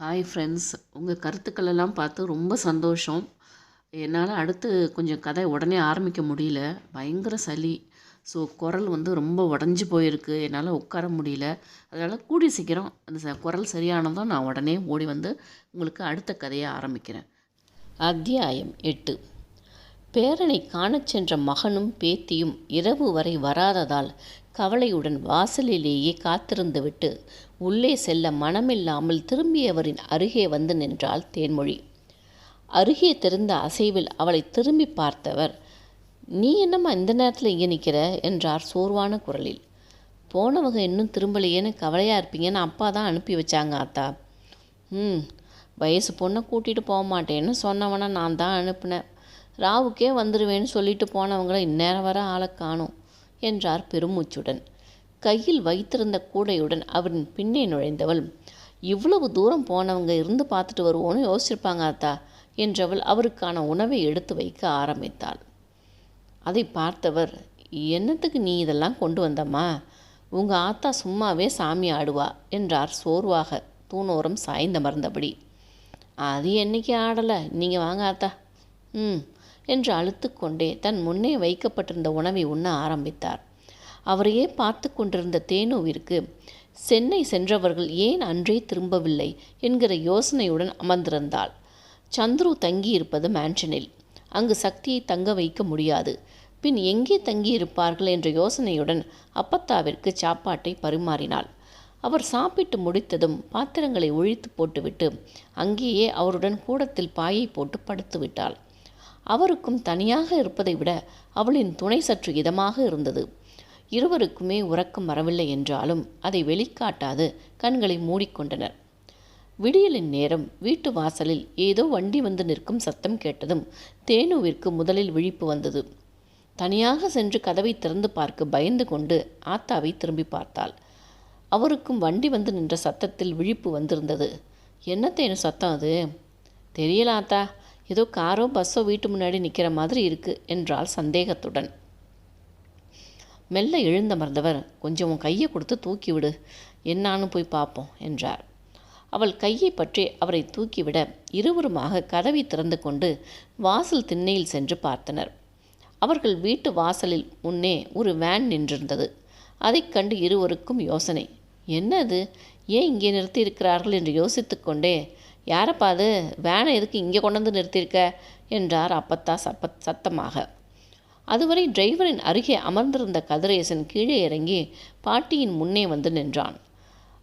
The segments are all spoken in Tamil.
ஹாய் ஃப்ரெண்ட்ஸ் உங்கள் கருத்துக்கள் எல்லாம் பார்த்து ரொம்ப சந்தோஷம். என்னால் அடுத்து கொஞ்சம் கதை உடனே ஆரம்பிக்க முடியல. பயங்கர சளி. ஸோ குரல் வந்து ரொம்ப உடஞ்சி போயிருக்கு. என்னால் உட்கார முடியல. அதனால் கூடி சீக்கிரம் அந்த ச குரல் சரியானதும் நான் உடனே ஓடி வந்து உங்களுக்கு அடுத்த கதையை ஆரம்பிக்கிறேன். அத்தியாயம் எட்டு. பேரனை காணச் சென்ற மகனும் பேத்தியும் இரவு வரை வராததால் கவலையுடன் வாசலிலேயே காத்திருந்துவிட்டு உள்ளே செல்ல மனமில்லாமல் திரும்பியவரின் அருகே வந்து நின்றாள் தேன்மொழி. அருகே தெரிந்த அசைவில் அவளை திரும்பி பார்த்தவர் நீ என்னம்மா இந்த நேரத்தில் இங்கே நிற்கிற என்றார் சோர்வான குரலில். போனவங்க இன்னும் திரும்பலையேன்னு கவலையாக இருப்பீங்கன்னு அப்பா தான் அனுப்பி வச்சாங்க ஆத்தா. ம் வயசு பொண்ணை கூட்டிகிட்டு போக மாட்டேன்னு சொன்னவனை நான் தான் அனுப்பினேன். ராவுக்கே வந்துடுவேன்னு சொல்லிட்டு போனவங்கள இந்நேரம் வர ஆளை காணும். என்றார் பெருமூச்சுடன். கையில் வைத்திருந்த கூடையுடன் அவரின் பின்னே நுழைந்தவள் இவ்வளவு தூரம் போனவங்க இருந்து பார்த்துட்டு வருவோன்னு யோசிச்சிருப்பாங்க அத்தா என்றவள் அவருக்கான உணவை எடுத்து வைக்க ஆரம்பித்தாள். அதை பார்த்தவர் என்னத்துக்கு நீ இதெல்லாம் கொண்டு வந்தம்மா? உங்கள் ஆத்தா சும்மாவே சாமி ஆடுவா என்றார் சோர்வாக தூணோரம் சாய்ந்தமர்ந்தபடி அது என்னைக்கு ஆடலை? நீங்கள் வாங்க ஆத்தா ம் என்று அழுத்துக்கொண்டே தன் முன்னே வைக்கப்பட்டிருந்த உணவை உண்ண ஆரம்பித்தார். அவரையே பார்த்து கொண்டிருந்த தேனுவிற்கு சென்னை சென்றவர்கள் ஏன் அன்றே திரும்பவில்லை? என்கிற யோசனையுடன் அமர்ந்திருந்தாள். சந்துரு தங்கியிருப்பது மேன்ஷனில் அங்கு சக்தியை தங்க வைக்க முடியாது. பின் எங்கே தங்கியிருப்பார்கள் என்ற யோசனையுடன் அப்பத்தாவிற்கு சாப்பாட்டை பரிமாறினாள். அவர் சாப்பிட்டு முடித்ததும் பாத்திரங்களை ஒழித்து போட்டுவிட்டு அங்கேயே அவருடன் கூடத்தில் பாயை போட்டு படுத்து விட்டாள் அவருக்கும் தனியாக இருப்பதை விட அவளின் துணை சற்று இதமாக இருந்தது. இருவருக்குமே உறக்கம் வரவில்லை என்றாலும் அதை வெளிக்காட்டாது கண்களை மூடிக்கொண்டனர். விடியலின் நேரம். வீட்டு வாசலில் ஏதோ வண்டி வந்து நிற்கும் சத்தம் கேட்டதும் தேனுவிற்கு முதலில் விழிப்பு வந்தது. தனியாக சென்று கதவை திறந்து பார்க்க பயந்து கொண்டு ஆத்தாவை திரும்பி பார்த்தாள். அவருக்கும் வண்டி வந்து நின்ற சத்தத்தில் விழிப்பு வந்திருந்தது. என்ன தேனு சத்தம் அது? தெரியல ஆத்தா. ஏதோ காரோ பஸ்ஸோ வீட்டு முன்னாடி நிற்கிற மாதிரி இருக்கு என்றாள் சந்தேகத்துடன். மெல்ல எழுந்தமர்ந்தவர் கொஞ்சம் உன் கையை கொடுத்து தூக்கி விடு என்னான்னு போய் பார்ப்போம் என்றார். அவள் கையை பற்றி அவரை தூக்கிவிட இருவருமாக கதவை திறந்து கொண்டு வாசல் திண்ணையில் சென்று பார்த்தனர். அவர்கள் வீட்டு வாசலில் முன்னே ஒரு வேன் நின்றிருந்தது. அதைக் கண்டு இருவருக்கும் யோசனை. என்னது? ஏன் இங்கே நிறுத்தி இருக்கிறார்கள் என்று யோசித்துக்கொண்டே யாரப்பா அது? வேனை எதுக்கு இங்கே கொண்டு வந்து நிறுத்தியிருக்க? என்றார் அப்பத்தா சப்பத் சத்தமாக. அதுவரை டிரைவரின் அருகே அமர்ந்திருந்த கதிரேசன் கீழே இறங்கி பாட்டியின் முன்னே வந்து நின்றான்.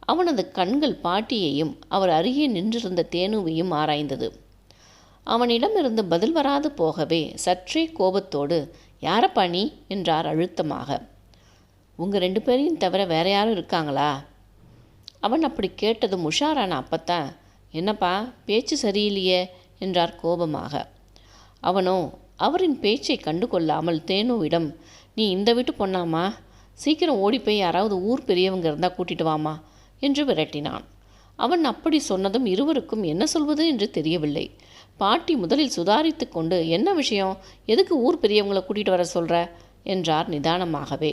அவனது கண்கள் பாட்டியையும் அவர் அருகே நின்றிருந்த தேனுவையும் ஆராய்ந்தது. அவனிடமிருந்து பதில் வராது போகவே சற்றே கோபத்தோடு யாரப்பா நீ? என்றார் அழுத்தமாக. உங்கள் ரெண்டு பேரையும் தவிர வேற யாரும் இருக்காங்களா? அவன் அப்படி கேட்டதும் உஷாரான அப்பத்தான் என்னப்பா பேச்சு சரியில்லையே என்றார் கோபமாக. அவனோ அவரின் பேச்சை கண்டு கொள்ளாமல் தேனுவிடம் நீ இந்த வீட்டு பொண்ணாமா சீக்கிரம் ஓடி போய் யாராவது ஊர் பெரியவங்க இருந்தால் கூட்டிட்டு வாமா என்று விரட்டினான். அவன் அப்படி சொன்னதும் இருவருக்கும் என்ன சொல்வது என்று தெரியவில்லை. பாட்டி முதலில் சுதாரித்து கொண்டு என்ன விஷயம்? எதுக்கு ஊர் பெரியவங்களை கூட்டிகிட்டு வர சொல்கிற என்றார் நிதானமாகவே.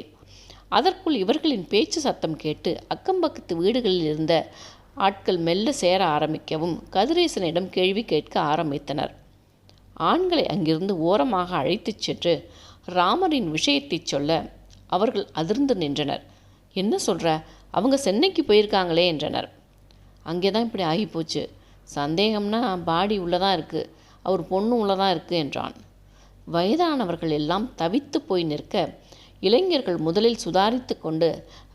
அதற்குள் இவர்களின் பேச்சு சத்தம் கேட்டு அக்கம்பக்கத்து வீடுகளில் இருந்த ஆட்கள் மெல்ல சேர ஆரம்பிக்கவும் கதிரேசனிடம் கேள்வி கேட்க ஆரம்பித்தனர். ஆண்களை அங்கிருந்து ஓரமாக அழைத்துச் சென்று ராமரின் விஷயத்தை சொல்ல அவர்கள் அதிர்ந்து நின்றனர். என்ன சொல்கிற அவங்க சென்னைக்கு போயிருக்காங்களே என்றனர். அங்கே தான் இப்படி ஆகிப்போச்சு. சந்தேகம்னா பாடி உள்ளதாக இருக்குது அவர் பொண்ணு உள்ளதாக இருக்குது என்றான். வயதானவர்கள் எல்லாம் தவித்து போய் நிற்க இளைஞர்கள் முதலில் சுதாரித்து கொண்டு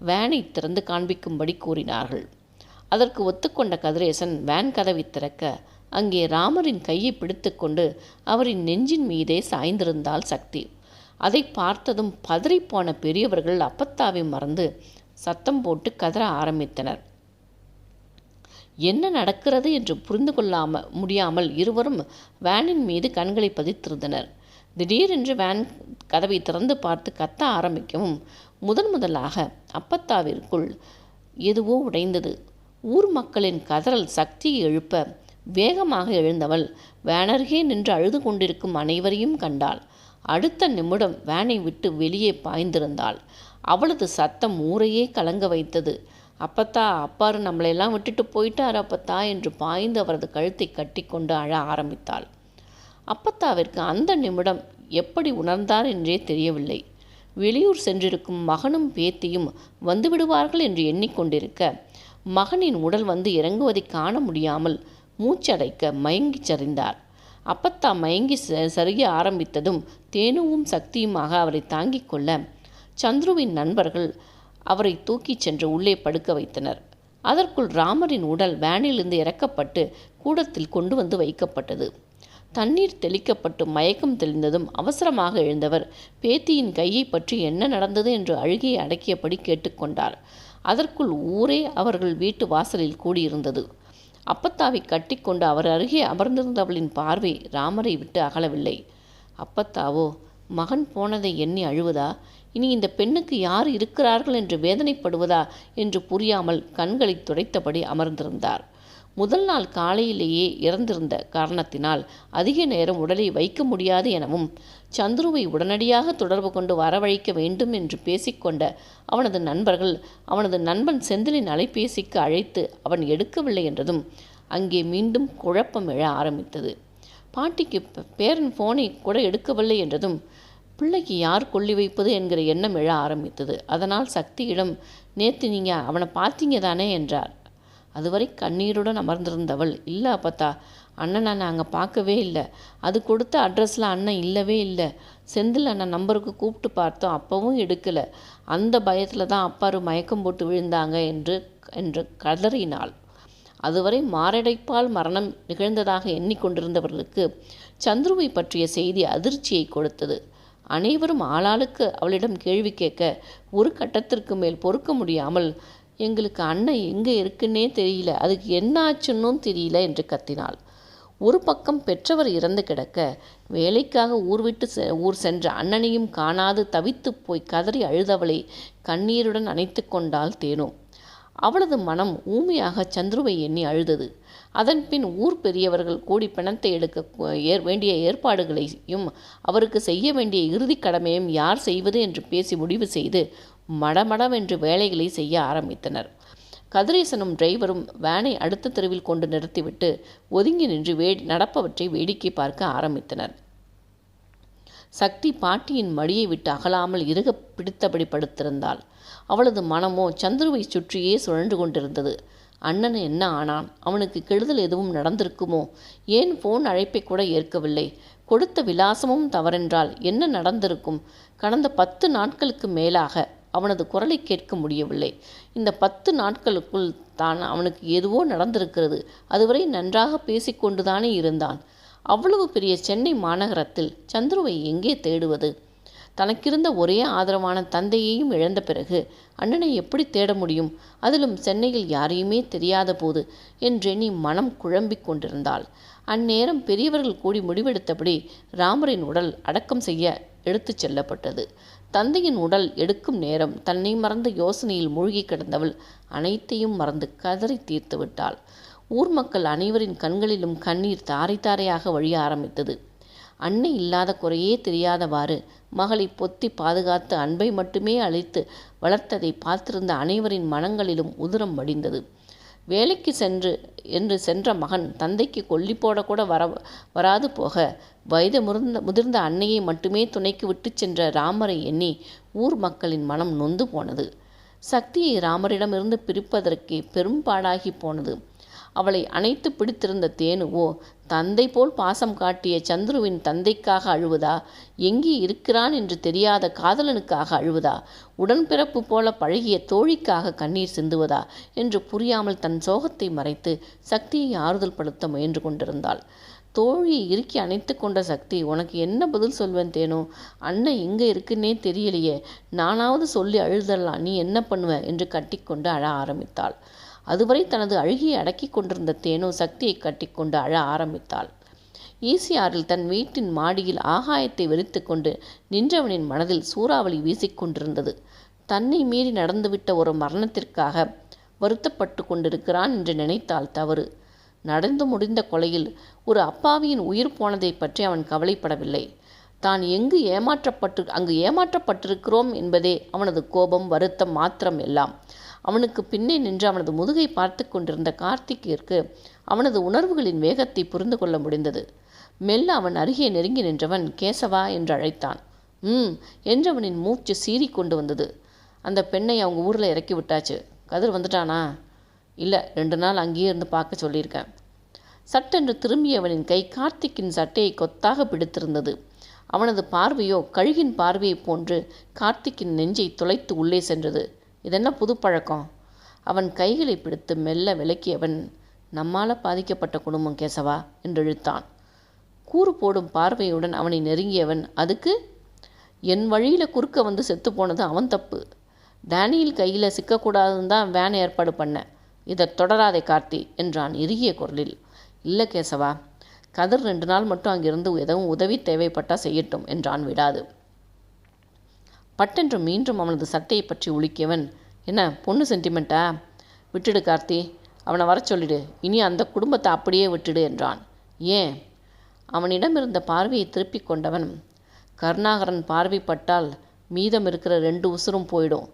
வேனை திறந்து காண்பிக்கும்படி கூறினார்கள். அதற்கு ஒத்துக்கொண்ட கதிரேசன் வேன் கதவை திறக்க அங்கே ராமரின் கையை பிடித்துக்கொண்டு அவரின் நெஞ்சின் மீதே சாய்ந்திருந்தாள் சக்தி. அதை பார்த்ததும் பதறிப்போன பெரியவர்கள் அப்பத்தாவை மறந்து சத்தம் போட்டு கதற ஆரம்பித்தனர். என்ன நடக்கிறது? என்று புரிந்து கொள்ளாம முடியாமல் இருவரும் வேனின் மீது கண்களை பதித்திருந்தனர். திடீரென்று வேன் கதவை திறந்து பார்த்து கத்த ஆரம்பிக்கவும் முதன் முதலாக அப்பத்தாவிற்குள் எதுவோ உடைந்தது. ஊர் மக்களின் கதறல் சக்தியை எழுப்ப வேகமாக எழுந்தவள் வேனருகே நின்று அழுது கொண்டிருக்கும் அனைவரையும் கண்டாள். அடுத்த நிமிடம் வேனை விட்டு வெளியே பாய்ந்திருந்தாள். அவளது சத்தம் ஊரையே கலங்க வைத்தது. அப்பத்தா அப்பாரு நம்மளையெல்லாம் விட்டுட்டு போயிட்டார் அப்பத்தா என்று பாய்ந்து அவரது கழுத்தை கட்டிக்கொண்டு அழ ஆரம்பித்தாள். அப்பத்தாவிற்கு அந்த நிமிடம் எப்படி உணர்ந்தார் என்றே தெரியவில்லை. வெளியூர் சென்றிருக்கும் மகனும் பேத்தியும் வந்துவிடுவார்கள் என்று எண்ணிக்கொண்டிருக்க மகனின் உடல் வந்து இறங்குவதை காண முடியாமல் மூச்சடைக்க மயங்கி சரிந்தார். அப்பத்தா மயங்கி ச- சரிய ஆரம்பித்ததும் தேனுவும் சக்தியுமாக அவரை தாங்கிக் கொள்ள சந்துருவின் நண்பர்கள் அவரை தூக்கிச் சென்று உள்ளே படுக்க வைத்தனர். அதற்குள் ராமரின் உடல் வேனிலிருந்து இறக்கப்பட்டு கூடத்தில் கொண்டு வந்து வைக்கப்பட்டது. தண்ணீர் தெளிக்கப்பட்டு மயக்கம் தெளிந்ததும் அவசரமாக எழுந்தவர் பேத்தியின் கையை பற்றி என்ன நடந்தது? என்று அழுகையை அடக்கியபடி கேட்டுக்கொண்டார் அதற்குள் ஊரே அவர்கள் வீட்டு வாசலில் கூடியிருந்தது. அப்பத்தாவை கட்டிக்கொண்டு அவர் அருகே அமர்ந்திருந்தவளின் பார்வை ராமரை விட்டு அகலவில்லை. அப்பத்தாவோ மகன் போனதை எண்ணி அழுவதா? இனி இந்த பெண்ணுக்கு யார் இருக்கிறார்கள் என்று வேதனைப்படுவதா? என்று புரியாமல் கண்களை துடைத்தபடி அமர்ந்திருந்தார். முதல் நாள் காலையிலேயே இறந்திருந்த காரணத்தினால் அதிக நேரம் உடலை வைக்க முடியாது எனவும் சந்துருவை உடனடியாக தொடர்பு கொண்டு வரவழைக்க வேண்டும் என்று பேசிக்கொண்ட அவனது நண்பர்கள் அவனது நண்பன் செந்திலின் அலைபேசிக்கு அழைத்து அவன் எடுக்கவில்லை என்றதும் அங்கே மீண்டும் குழப்பம் எழ ஆரம்பித்தது. பாட்டிக்கு பேரன் ஃபோனை கூட எடுக்கவில்லை என்றதும் பிள்ளைக்கு யார் கொள்ளி வைப்பது என்கிற எண்ணம் எழ ஆரம்பித்தது. அதனால் சக்தியிடம் நேற்று நீங்கள் அவனை பார்த்தீங்க தானே என்றார். அதுவரை கண்ணீருடன் அமர்ந்திருந்தவள். இல்லை அப்பத்தா அண்ணனை நாங்கள் பார்க்கவே இல்லை. அது கொடுத்த அட்ரஸில் அண்ணன் இல்லவே இல்லை. செந்தில் அண்ணன் நம்பருக்கு கூப்பிட்டு பார்த்தோம். அப்பவும் எடுக்கலை. அந்த பயத்தில் தான் அப்பாரு மயக்கம் போட்டு விழுந்தாங்க என்று என்று கதறினாள். அதுவரை மாரடைப்பால் மரணம் நிகழ்ந்ததாக எண்ணிக்கொண்டிருந்தவர்களுக்கு சந்துருவை பற்றிய செய்தி அதிர்ச்சியை கொடுத்தது. அனைவரும் ஆளாளுக்கு அவளிடம் கேள்வி கேட்க ஒரு கட்டத்திற்கு மேல் பொறுக்க முடியாமல் எங்களுக்கு அண்ணன் எங்கே இருக்குன்னே தெரியல. அதுக்கு என்ன ஆச்சுன்னும் தெரியல என்று கத்தினாள். ஒரு பக்கம் பெற்றவர் இறந்து கிடக்க வேலைக்காக ஊர் விட்டு செ ஊர் சென்ற அண்ணனையும் காணாது தவித்துப் போய் கதறி அழுதவளை கண்ணீருடன் அணைத்து கொண்டால் தேனும் அவளது மனம் ஊமையாக சந்துருவை எண்ணி அழுதது. அதன்பின் ஊர் பெரியவர்கள் கூடி பிணத்தை எடுக்க ஏர் வேண்டிய ஏற்பாடுகளையும் அவருக்கு செய்ய வேண்டிய இறுதிக் கடமையும் யார் செய்வது என்று பேசி முடிவு செய்து மடமடவென்று வேலைகளை செய்ய ஆரம்பித்தனர். கதிரேசனும் டிரைவரும் வேனை அடுத்த தெருவில் கொண்டு நிறுத்திவிட்டு ஒதுங்கி நின்று வே நடப்பவற்றை வேடிக்கை பார்க்க ஆரம்பித்தனர். சக்தி பாட்டியின் மடியை விட்டு அகலாமல் இறுக பிடித்தபடி படுத்திருந்தாள். அவளது மனமோ சந்துருவை சுற்றியே சுழன்று கொண்டிருந்தது. அண்ணன் என்ன ஆனான்? அவனுக்கு கெடுதல் எதுவும் நடந்திருக்குமோ? ஏன் ஃபோன் அழைப்பை கூட ஏற்கவில்லை? கொடுத்த விலாசமும் தவறென்றால் என்ன நடந்திருக்கும்? கடந்த பத்து நாட்களுக்கு மேலாக அவனது குரலை கேட்க முடியவில்லை. இந்த பத்து நாட்களுக்குள் தான் அவனுக்கு எதுவோ நடந்திருக்கிறது. அதுவரை நன்றாக பேசிக்கொண்டுதானே இருந்தான். அவ்வளவு பெரிய சென்னை மாநகரத்தில் சந்துருவை எங்கே தேடுவது? தனக்கிருந்த ஒரே ஆதரவான தந்தையையும் இழந்த பிறகு அண்ணனை எப்படி தேட முடியும்? அதிலும் சென்னையில் யாரையுமே தெரியாத போது என்றெண்ணி மனம் குழம்பிக் கொண்டிருந்தாள். அந்நேரம் பெரியவர்கள் கூடி முடிவெடுத்தபடி ராமரின் உடல் அடக்கம் செய்ய எடுத்துச் செல்லப்பட்டது. தந்தையின் உடல் எடுக்கும் நேரம் தன்னை மறந்த யோசனையில் மூழ்கி கிடந்தவள் அனைத்தையும் மறந்து கதறி தீர்த்து விட்டாள். ஊர் மக்கள் அனைவரின் கண்களிலும் கண்ணீர் தாரை தாரையாக வழிய ஆரம்பித்தது. அன்னை இல்லாத குறையே தெரியாதவாறு மகளை பொத்தி பாதுகாத்து அன்பை மட்டுமே அழைத்து வளர்த்ததை பார்த்திருந்த அனைவரின் மனங்களிலும் உதிரம் வடிந்தது. வேலைக்கு சென்று என்று சென்ற மகன் தந்தைக்கு கொல்லி போடக்கூட வர வராது போக வயது முதிர்ந்த முதிர்ந்த அன்னையை மட்டுமே துணைக்கு விட்டுச் சென்ற ராமரை எண்ணி ஊர் மக்களின் மனம் நொந்து போனது. சக்தியை ராமரிடமிருந்து பிரிப்பதற்கே பெரும்பாடாகி போனது. அவளை அணைத்து பிடித்திருந்த தேனுவோ தந்தை போல் பாசம் காட்டிய சந்துருவின் தந்தைக்காக அழுவதா? எங்கே இருக்கிறான் என்று தெரியாத காதலனுக்காக அழுவதா? உடன்பிறப்பு போல பழகிய தோழிக்காக கண்ணீர் சிந்துவதா? என்று புரியாமல் தன் சோகத்தை மறைத்து சக்தியை ஆறுதல் படுத்த முயன்று கொண்டிருந்தாள். தோழியை இறுக்கி அணைத்து கொண்ட சக்தி உனக்கு என்ன பதில் சொல்வேன் தேனோ? அண்ணன் எங்கே இருக்குன்னே தெரியலையே. நானாவது சொல்லி அழுதலாம் நீ என்ன பண்ணுவ? என்று கட்டிக்கொண்டு அழ ஆரம்பித்தாள். அதுவரை தனது அழுகியை அடக்கிக் கொண்டிருந்த தேனோ சக்தியை கட்டிக்கொண்டு அழ ஆரம்பித்தாள். ஈசிஆரில் தன் வீட்டின் மாடியில் ஆகாயத்தை வெறித்துக்கொண்டு நின்றவனின் மனதில் சூறாவளி வீசிக்கொண்டிருந்தது தன்னை மீறி நடந்துவிட்ட ஒரு மரணத்திற்காக வருத்தப்பட்டு கொண்டிருக்கிறான் என்று நினைத்தால் தவறு. நடந்து முடிந்த கொலையில் ஒரு அப்பாவியின் உயிர் போனதை பற்றி அவன் கவலைப்படவில்லை. தான் எங்கு ஏமாற்றப்பட்டு அங்கு ஏமாற்றப்பட்டிருக்கிறோம் என்பதே அவனது கோபம் வருத்தம் மாத்திரம் எல்லாம். அவனுக்கு பின்னே நின்று அவனது முதுகை பார்த்து கொண்டிருந்த கார்த்திக்கிற்கு அவனது உணர்வுகளின் வேகத்தை புரிந்து கொள்ள முடிந்தது. மெல்ல அவன் அருகே நெருங்கி நின்றவன் கேசவா என்று அழைத்தான். ம் என்றவனின் மூச்சு சீறி கொண்டு வந்தது. அந்த பெண்ணை அவங்க ஊரில் இறக்கி விட்டாச்சு. கதிர் வந்துட்டானா? இல்லை ரெண்டு நாள் அங்கேயே இருந்து பார்க்க சொல்லியிருக்கேன். சட்டென்று திரும்பியவனின் கை கார்த்திக்கின் சட்டையை கொத்தாக பிடித்திருந்தது. அவனது பார்வையோ கழுகின் பார்வையைப் போன்று கார்த்திக்கின் நெஞ்சை துளைத்து உள்ளே சென்றது. இதென்ன புது பழக்கம் அவன் கைகளை பிடித்து மெல்ல விலக்கியவன் நம்மால் பாதிக்கப்பட்ட குடும்பம் கேசவா? என்று இழுத்தான். கூறு போடும் பார்வையுடன் அவனை நெருங்கியவன் அதுக்கு என் வழியில் குறுக்க வந்து செத்து போனது அவன் தப்பு. டேனியில் கையில் சிக்கக்கூடாதுன்னு தான் வேன் ஏற்பாடு பண்ணேன் இதை தொடராதே கார்த்தி என்றான் இறுகிய குரலில். இல்லை கேசவா கதிர் ரெண்டு நாள் மட்டும் அங்கிருந்து எதுவும் உதவி தேவைப்பட்டால் செய்யட்டும் என்றான் விடாது. பட்டென்று மீண்டும் அவனது சட்டையை பற்றி உலுக்கியவன். என்ன பொண்ணு சென்டிமெண்ட்டா விட்டுடு கார்த்தி. அவனை வர சொல்லிடு. இனி அந்த குடும்பத்தை அப்படியே விட்டுடு என்றான். ஏன்? அவனிடம் இருந்த பார்வையை திருப்பி கொண்டவன். கருணாகரன் பார்வைப்பட்டால் மீதம் இருக்கிற ரெண்டு உசுரும் போயிடும்.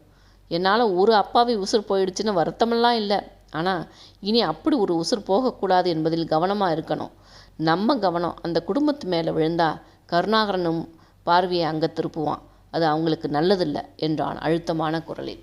என்னால் ஒரு அப்பாவி உசுர் போயிடுச்சுன்னு வருத்தமெல்லாம் இல்லை. ஆனால் இனி அப்படி ஒரு உசுர் போகக்கூடாது என்பதில் கவனமாக இருக்கணும். நம்ம கவனம் அந்த குடும்பத்து மேலே விழுந்தா கருணாகரனும் பார்வையை அங்கே திருப்புவான். அது அவங்களுக்கு நல்லதில்லை என்றான் அழுத்தமான குரலில்.